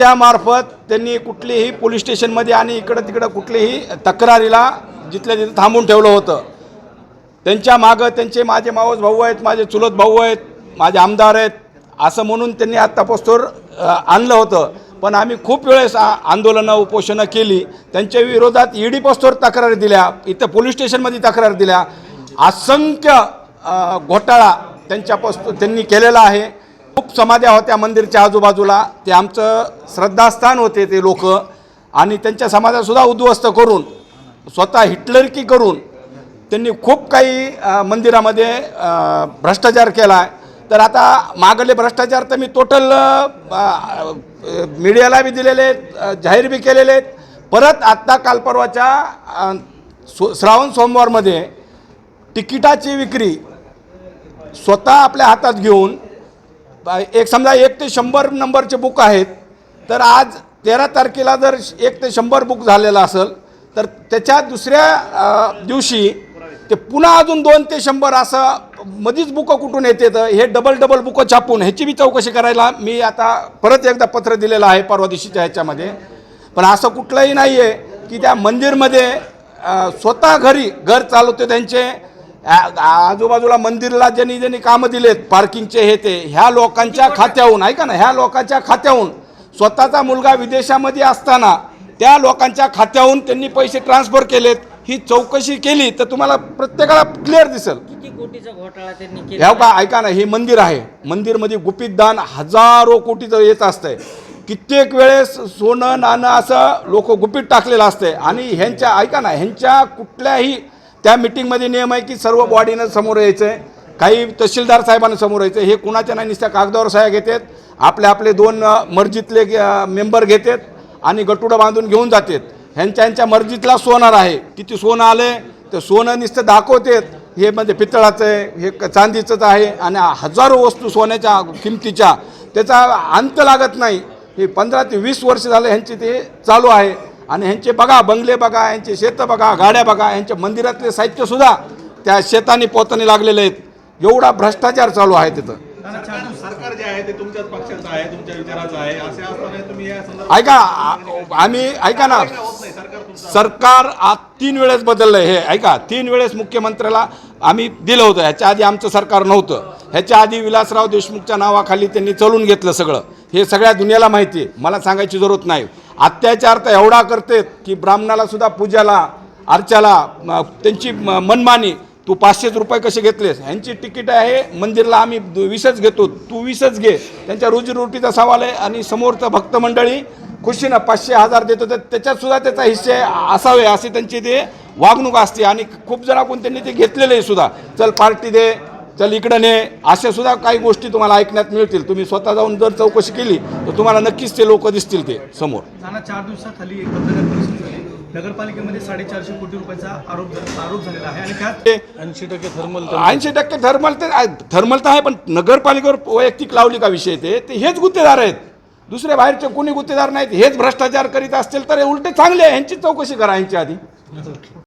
त्यामार्फत त्यांनी कुठलीही पोलीस स्टेशनमध्ये आणि इकडं तिकडं कुठलीही तक्रारीला जिथल्या तिथं थांबून ठेवलं होतं. त्यांच्या मागं त्यांचे माझे मावस भाऊ आहेत माझे चुलत भाऊ आहेत माझे आमदार आहेत असं म्हणून त्यांनी आत्तापासून आणलं होतं. पण आम्ही खूप वेळेस आंदोलनं उपोषणं केली. त्यांच्या विरोधात ईडी पस्तोर तक्रारी दिल्या इथं पोलीस स्टेशनमध्ये तक्रार दिल्या. असंख्य घोटाळा त्यांच्या पस्तो त्यांनी केलेला आहे. समाध्या होत्या मंदिरच्या आजूबाजूला. ते आमचं श्रद्धास्थान होते ते लोक. आणि त्यांच्या समाजासुद्धा उद्ध्वस्त करून स्वतः हिटलरकी करून त्यांनी खूप काही मंदिरामध्ये भ्रष्टाचार केला आहे तर आता मागले भ्रष्टाचार तर मी टोटल मीडियाला बी दिलेले आहेत जाहीर बी केलेले आहेत. परत आत्ता काल परवाच्या सो श्रावण सोमवारमध्ये तिकिटाची विक्री स्वतः आपल्या हातात घेऊन एक समजा एक ते शंभर नंबरचे बुक आहेत तर आज तेरा तारखेला जर एक ते शंभर बुक झालेलं असेल तर त्याच्या दुसऱ्या दिवशी ते पुन्हा अजून दोन ते शंभर असं मधीच बुकं कुठून येते तर हे डबल डबल बुकं छापून ह्याची बी चौकशी करायला मी आता परत एकदा पत्र दिलेलं आहे परवा दिवशीच्या ह्याच्यामध्ये. पण असं कुठलंही नाही आहे की त्या मंदिरमध्ये स्वतः घरी घर चालवते त्यांचे आजूबाजूला मंदिरला ज्यांनी ज्यांनी कामं दिलेत पार्किंगचे हे ते ह्या लोकांच्या खात्याहून ऐका ना ह्या लोकांच्या खात्याहून स्वतःचा मुलगा विदेशामध्ये असताना त्या लोकांच्या खात्याहून त्यांनी पैसे ट्रान्सफर केलेत. ही चौकशी केली तर तुम्हाला प्रत्येकाला क्लिअर दिसेल. किती कोटीचा घोटाळा त्यांनी ह्या का ऐका ना हे मंदिर आहे. मंदिरमध्ये गुपित दान हजारो कोटीचं येत असतंय. कित्येक वेळेस सोनं नाणं असं लोक गुपित टाकलेलं असतंय. आणि ह्यांच्या ऐका ना ह्यांच्या कुठल्याही त्या मिटिंगमध्ये नियम आहे की सर्व बॉडीनं समोर यायचं आहे काही तहसीलदार साहेबांना समोर यायचं हे कुणाच्या नाही नुसत्या कागदावर सह्या घेतात. आपले आपले दोन मर्जीतले मेंबर घेतात आणि गटुडं बांधून घेऊन जातात. ह्यांच्या ह्यांच्या मर्जीतला सोनार आहे. किती सोनं आले तर सोनं नुसतं दाखवतात. हे म्हणजे पितळाचं आहे हे चांदीचंच आहे आणि हजारो वस्तू सोन्याच्या किमतीच्या. त्याचा अंत लागत नाही. हे पंधरा ते वीस वर्ष झालं ह्यांचे ते चालू आहे. आणि ह्यांचे बघा बंगले बघा ह्यांचे शेतं बघा गाड्या बघा ह्यांच्या मंदिरातले साहित्यसुद्धा त्या शेताने पोताने लागलेले आहेत. एवढा भ्रष्टाचार चालू आहे तिथं. सरकार जे आहे ते तुमच्याच पक्षाचं आहे तुमच्या विचाराचं आहे. असे असताना तुम्ही या संदर्भात ऐका आम्ही ऐका ना. सरकार आज तीन वेळेस बदललं हे ऐका. तीन वेळेस मुख्यमंत्र्याला आम्ही दिलं होतं. ह्याच्या आधी आमचं सरकार नव्हतं. ह्याच्या आधी विलासराव देशमुखच्या नावाखाली त्यांनी चलून घेतलं सगळं. हे सगळ्या दुनियाला माहिती आहे. मला सांगायची जरूरत नाही. अत्याचार तर एवढा करतेत की ब्राह्मणाला सुद्धा पूजाला अर्चाला त्यांची म- मनमानी तू पाचशेच रुपये कसे घेतलेस? ह्यांची तिकीट आहे मंदिरला आम्ही वीसच घेतो तू वीसच घे. त्यांच्या रोजीरोटीचा सवाल आहे आणि समोरचं भक्त मंडळी खुशीनं पाचशे हजार देतो तर त्याच्यात सुद्धा त्याचा हिस्से असावे असे त्यांची ते वागणूक असते आणि खूप जणांकडून त्यांनी ते घेतलेले आहे सुद्धा. चल पार्टी दे चल इकडं ने. अशा सुद्धा काही गोष्टी तुम्हाला ऐकण्यात मिळतील. तुम्ही स्वतः जाऊन जर चौकशी केली तर तुम्हाला नक्कीच ते लोक दिसतील ते समोर. चार दिवसाखाली नगरपालिकेमध्ये साडेचारशे कोटी रुपयाचा आरोप झा- आरोप झालेला आहे आणि त्यात ते ऐंशी टक्के थर्मल ऐंशी टक्के थर्मल तर थर्मल तर आहे पण नगरपालिकेवर वैयक्तिक लावली का विषय ते? ते हेच गुत्तेदार आहेत. दुसरे बाहेरचे कोणी गुत्तेदार नाहीत हेच भ्रष्टाचार करीत असतील तर हे उलटे चांगले आहे. ह्यांची चौकशी करा ह्यांच्या आधी.